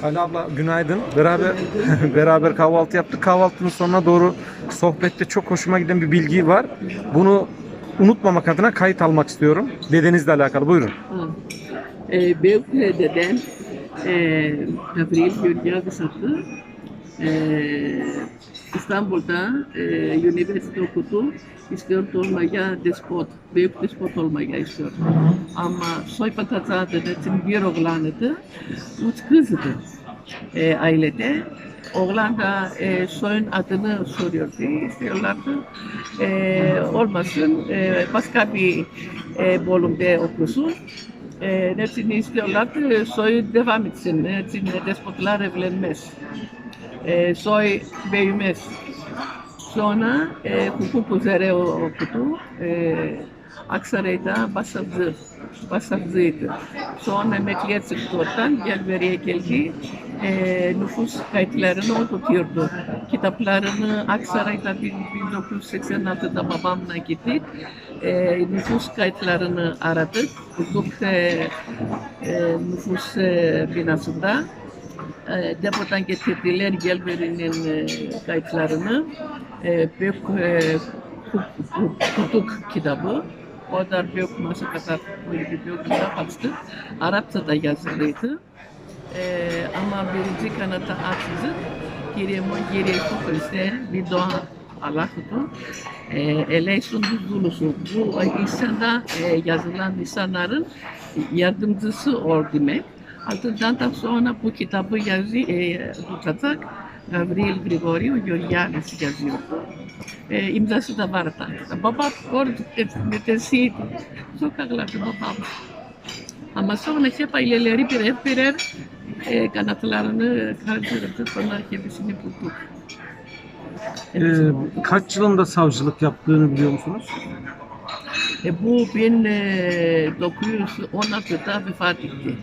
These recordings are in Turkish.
Kale abla günaydın. Beraber beraber kahvaltı yaptık. Kahvaltının sonuna doğru sohbette çok hoşuma giden bir bilgi var. Bunu unutmamak adına kayıt almak istiyorum. Dedenizle alakalı. Buyurun. Ha. Ee, büyük dedem e, Gabriel Georgia sattı. Ee, İstanbul'da e, üniversite okudu. İstiyor olmaya despot, büyük despot olmaya istiyor. Ama soypatata dedetin bir oğlanıydı, üç kızdı e, ailede. Oğlan da e, soyun adını soruyordu, istiyorlardı. E, olmasın, e, başka bir e, bölümde okusun. E, hepsini istiyorlardı, soyu devam etsin. Hepsini despotlar evlenmez. E, soy büyümez. Sonra e, hukuk üzere okudu. E, Aksaray'da başsavcı, başsavcıydı. Sonra emekliye çıktı oradan, Gelberi'ye geldi. E, nüfus kayıtlarını o tutuyordu. Kitaplarını Aksaray'da bin- 1986'da babamla gittik. E, nüfus kayıtlarını aradık. Hukuk e, e, nüfus e, binasında. E, depodan getirdiler Gelberi'nin e, kayıtlarını. E, büyük e, kitabı. O da büyük masa kadar böyle bir büyük kitap açtı. Arapça da yazılıydı. E, ama birinci kanata açtık. Geriye geriye işte bir doğa Allah'tı. E, eleşun duzulusu. Bu insanda e, yazılan insanların yardımcısı ol demek. Ardından da sonra bu kitabı yazı, e, tutacak Gabriel Gregorio Georgianis yazıyor. E, imzası da var da. Babam orada nefesiydi. Sokaklarda babam. Ama sonra hep aileleri birer birer e, kanatlarını kaldırdı. Sonra hepsini bulduk. Ee, kaç yılında savcılık yaptığını biliyor musunuz? E, bu 1916'da vefat etti.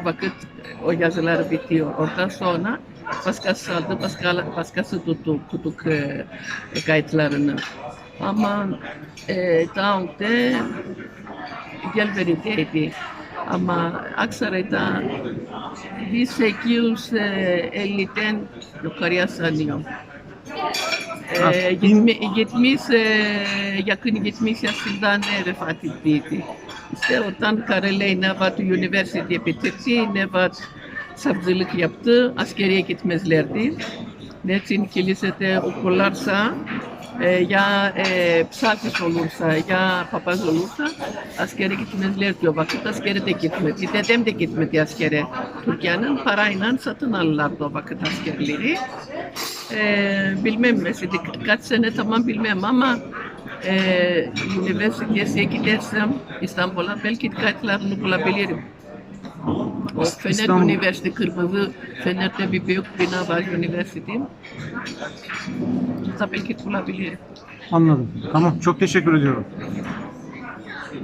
O vakit e, o yazılar bitiyor. Oradan sonra başkası aldı, başka, başkası tuttu kutuk e, e, kayıtlarını. Ama e, daha önce Gelberi'deydi. Ama Aksaray'da 1850'den yukarıya sanıyorum. Bin- 70, 70 e, yakın 70 yaşında ne vefat ettiydi. İşte oradan Karaley Nevat Üniversite bitirdi, Nevat savcılık yaptı, askeriye gitmezlerdi. Ne için kilisede okurlarsa e, ya e, psaltis olursa ya papaz olursa askere gitmezler diyor. Vakit askere de gitmedi. Dedem de gitmedi askere. Türkiye'nin parayla satın alırlardı o vakit askerleri. Ee, bilmem mesela kaç sene tamam bilmem ama e, üniversiteye gidersem İstanbul'a belki kayıtlarını bulabilirim. O Fener İstanbul- Üniversite Kırmızı Fener'de bir büyük bina var üniversite. Da belki bulabilirim. Anladım. Tamam. Çok teşekkür ediyorum.